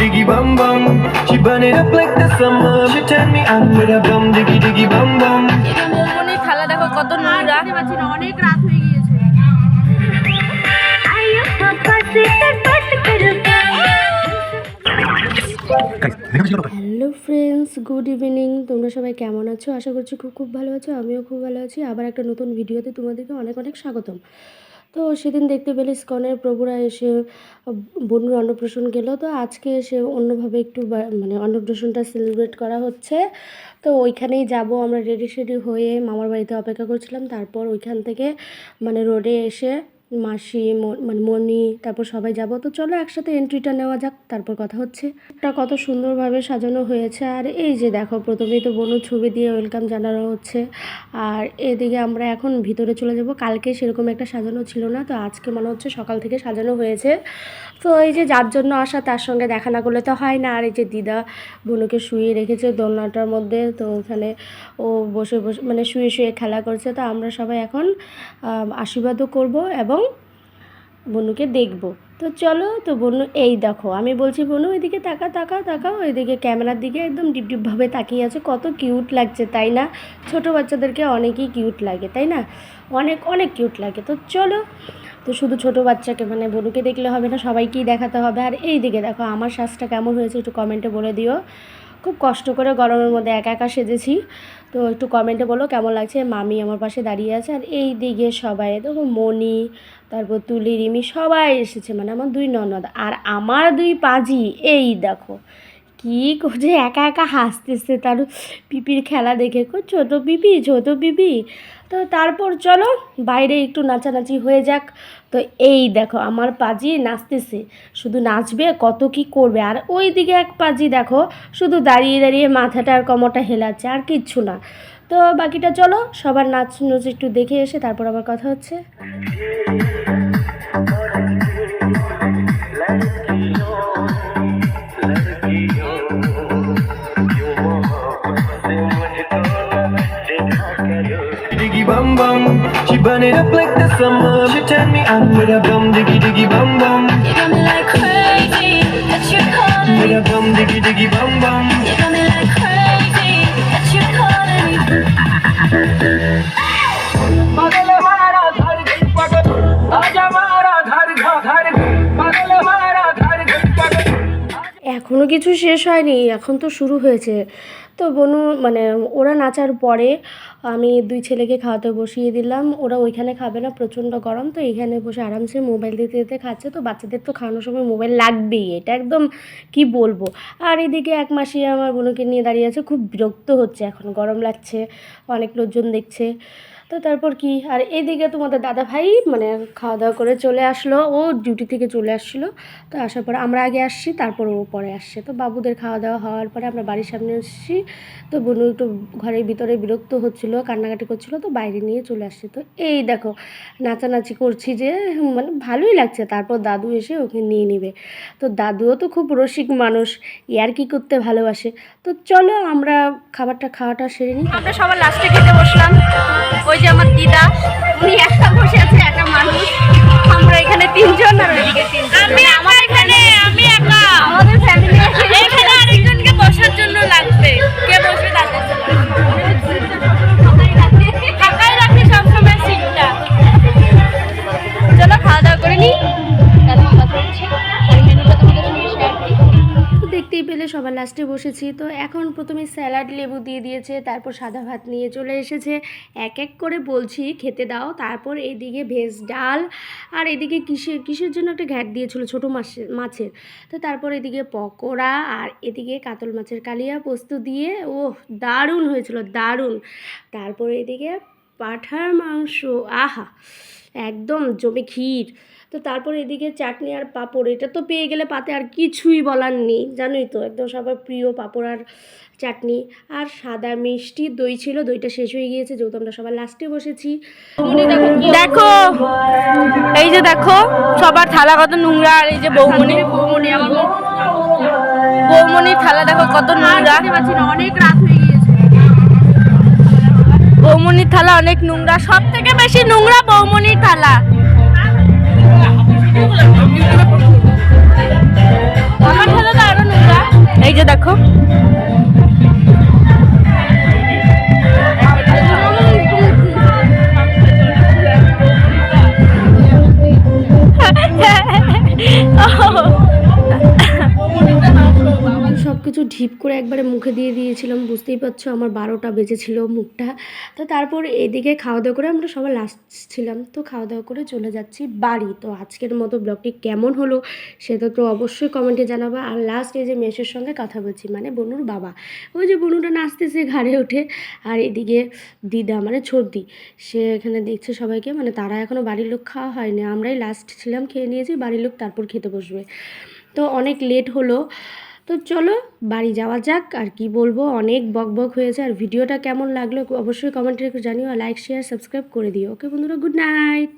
diggy bum bum. She burn it up like the summer. She turn me on with a bum diggy diggy bum bum. মৌমনির থালা দেখো কত নোংরা। পাচ্ছি না অনেক রাত হয়ে গিয়েছে। হ্যালো ফ্রেন্ডস গুড ইভিনিং তোমরা সবাই কেমন আছো? আশা করছি খুব খুব ভালো আছো আমিও খুব ভালো আছি। আবার একটা নতুন ভিডিওতে তোমাদেরকে অনেক অনেক স্বাগতম। তো সেদিন দেখতে পেলে স্কনের প্রভুরা এসে বনুর অন্নপ্রাশন গেল। তো আজকে এসে অন্যভাবে একটু মানে অন্নপ্রাশনটা সেলিব্রেট করা হচ্ছে। তো ওইখানেই যাব, আমরা রেডি সেডি হয়ে মামার বাড়িতে অপেক্ষা করছিলাম। তারপর ওইখান থেকে মানে রোডে এসে মাসি মানে মনি তারপর সবাই যাব। তো চলো একসাথে এন্ট্রিটা নেওয়া যাক, তারপর কথা হচ্ছে। এটা কত সুন্দরভাবে সাজানো হয়েছে। আর এই যে দেখো, প্রথমেই তো বনু ছবি দিয়ে ওয়েলকাম জানানো হচ্ছে। আর এদিকে আমরা এখন ভিতরে চলে যাব। কালকে সেরকম একটা সাজানো ছিল না, তো আজকে মনে হচ্ছে সকাল থেকে সাজানো হয়েছে। তো এই যে যার জন্য আসা তার সঙ্গে দেখা না করলে তো হয় না। আর এই যে দিদা বনুকে শুয়ে রেখেছে দোলনাটার মধ্যে, তো ওখানে ও বসে বসে মানে শুয়ে শুয়ে খেলা করছে। তো আমরা সবাই এখন আশীর্বাদও করব এবং বনুকে দেখব। তো চলো, তো বনু, এই দেখো, আমি বলছি, বনু, এদিকে তাকা তাকা তাকাও, এদিকে ক্যামেরার দিকে একদম ডিপ ডিপভাবে তাকিয়ে আছে, কত কিউট লাগছে, তাই না? ছোট বাচ্চাদেরকে অনেকই কিউট লাগে, তাই না? অনেক অনেক কিউট লাগে। তো চলো, তো শুধু ছোট বাচ্চাকে মানে বনুকে দেখলে হবে না, সবাইকেই দেখাতে হবে। আর এই দিকে দেখো, আমার শ্বাসটা কেমন হয়েছে একটু কমেন্টে বলে দিও। খুব কষ্ট করে গরমের মধ্যে একা একা সেজেছি। তো একটু কমেন্টে বলো কেমন লাগছে? মামি আমার পাশে দাঁড়িয়ে আছে আর এই দিকে সবাই, দেখো মণি, তারপর তুলি, রিমি সবাই এসেছে মানে আমার দুই ননদ আর আমার দুই পাজি, এই দেখো। কি করছে একা একা হাসতেছে তার পিপির খেলা দেখে কো ছোট পিপি ছোট পিপি। তো তারপর চলো, বাইরে একটু নাচানাচি হয়ে যাক। তো এই দেখো, আমার পাজি নাচতেছে। শুধু নাচবে, কত কি করবে? আর ওই দিকে এক পাজি দেখো, শুধু দাঁড়িয়ে দাঁড়িয়ে মাথাটা আর কমরটা হেলাচ্ছে, আর কিচ্ছু না। তো বাকিটা চলো, সবার নাচ নুচ একটু দেখে এসে তারপর আবার কথা হচ্ছে। burn it up like the summer. She turned me on with a bum diggy diggy bum bum. You got me like crazy that you calling. With a bum diggy diggy bum bum. এখনও কিছু শেষ হয়নি এখন তো শুরু হয়েছে তো বনু মানে ওরা নাচার পরে আমি দুই ছেলেকে খাওয়াতে বসিয়ে দিলাম। ওরা ওইখানে খাবে না, প্রচণ্ড গরম, তো এইখানে বসে আরামসে মোবাইল দিতে দিতে খাচ্ছে। তো বাচ্চাদের তো খাওয়ানোর সময় মোবাইল লাগবেই, এটা একদম কি বলব? আর এদিকে এক মাসি আমার বোনকে নিয়ে দাঁড়িয়ে আছে, খুব বিরক্ত হচ্ছে, এখন গরম লাগছে, অনেক লোকজন দেখছে। তো তারপর কি? আর এদিকে তোমাদের দাদা ভাই মানে খাওয়া দাওয়া করে চলে আসলো। ও ডিউটি থেকে চলে আসছিল। তো আসার পরে আমরা আগে আসছি, তারপর ও পরে আসছে। তো বাবুদের খাওয়া দাওয়া হওয়ার পরে আমরা বাড়ির সামনে এসেছি তো বোনু একটু ঘরের ভিতরে বিরক্ত হচ্ছিল, কান্নাকাটি করছিল, তো বাইরে নিয়ে চলে আসছে। তো এই দেখো, নাচানাচি করছি যে মানে ভালোই লাগছে। তারপর দাদু এসে ওকে নিয়ে নিবে। তো দাদুও তো খুব রসিক মানুষ ইয়ার কি করতে ভালোবাসে। তো চলো আমরা খাবারটা খাওয়াটা সেরে নিই। আমরা সবার লাস্টে খেতে বসলাম। ওই যে আমার দিদা উনি একা বসে আছে একা মানুষ। আমরা এখানে তিনজন আর ওইদিকে তিনজন। আমি আমার এখানে আমি একা। আমাদের ফ্যামিলি সবার লাস্টে বসেছি। তো এখন প্রথমে স্যালাড, লেবু দিয়ে দিয়েছে, তারপর সাদা ভাত নিয়ে চলে এসেছে। এক এক করে বলছি, খেতে দাও। তারপর এদিকে ভেজ ডাল আর এদিকে কিসের কিসের জন্য একটা ঘ্যাট দিয়েছিল ছোটো মাছের মাছের। তো তারপর এদিকে পকোড়া আর এদিকে কাতল মাছের কালিয়া পোস্ত দিয়ে ও দারুণ হয়েছিল, দারুণ। তারপর এদিকে পাঠার মাংস আহা একদম জমে ক্ষীর। তো তারপর এদিকে চাটনি আর পাঁপড় এটা তো পেয়ে গেলে পাতে আর কিছুই বলার নেই জানোই তো একদম সবার প্রিয় পাঁপড় আর চাটনি। আর সাদা মিষ্টি দই ছিল দইটা শেষ হয়ে গিয়েছে যেহেতু আমরা সবার লাস্টে বসেছি। দেখো এই যে দেখো সবার থালা কত নোংরা আর এই যে বৌমনি বৌমনি আমার বৌমনির থালা দেখো কত নোংরা। অনেক রাত হয়ে বৌমনির থালা অনেক নোংরা সব থেকে বেশি নোংরা বৌমনির থালা। আমার থালা তো আরও দেখো সব কিছু ঢিপ করে একবারে মুখে দিয়ে দিয়েছিলাম, বুঝতেই পারছ আমার বারোটা বেজেছিল মুখটা। তো তারপর এদিকে খাওয়া দাওয়া করে আমরা সবাই লাস্ট ছিলাম, তো খাওয়া দাওয়া করে চলে যাচ্ছি বাড়ি। তো আজকের মতো ব্লগটি কেমন হলো সেটা তো অবশ্যই কমেন্টে জানাবা। আর লাস্ট এই যে মেসের সঙ্গে কথা বলছি মানে বনুর বাবা। ওই যে বনুটা নাচতেছে ঘাড়ে ওঠে আর এদিকে দিদা মানে ছর্দি, সে এখানে দেখছে সবাইকে মানে তারা এখনও বাড়ির লোক খাওয়া হয়নি। আমরাই লাস্ট ছিলাম, খেয়ে নিয়েছি, বাড়ির লোক তারপর খেতে বসবে। তো অনেক লেট হলো। তো চলো বাড়ি যাওয়া যাক, আর কি বলব? অনেক বক বক হয়েছে, আর ভিডিওটা কেমন লাগল অবশ্যই কমেন্টে জানিও, আর লাইক শেয়ার সাবস্ক্রাইব করে দিও। ওকে বন্ধুরা গুড নাইট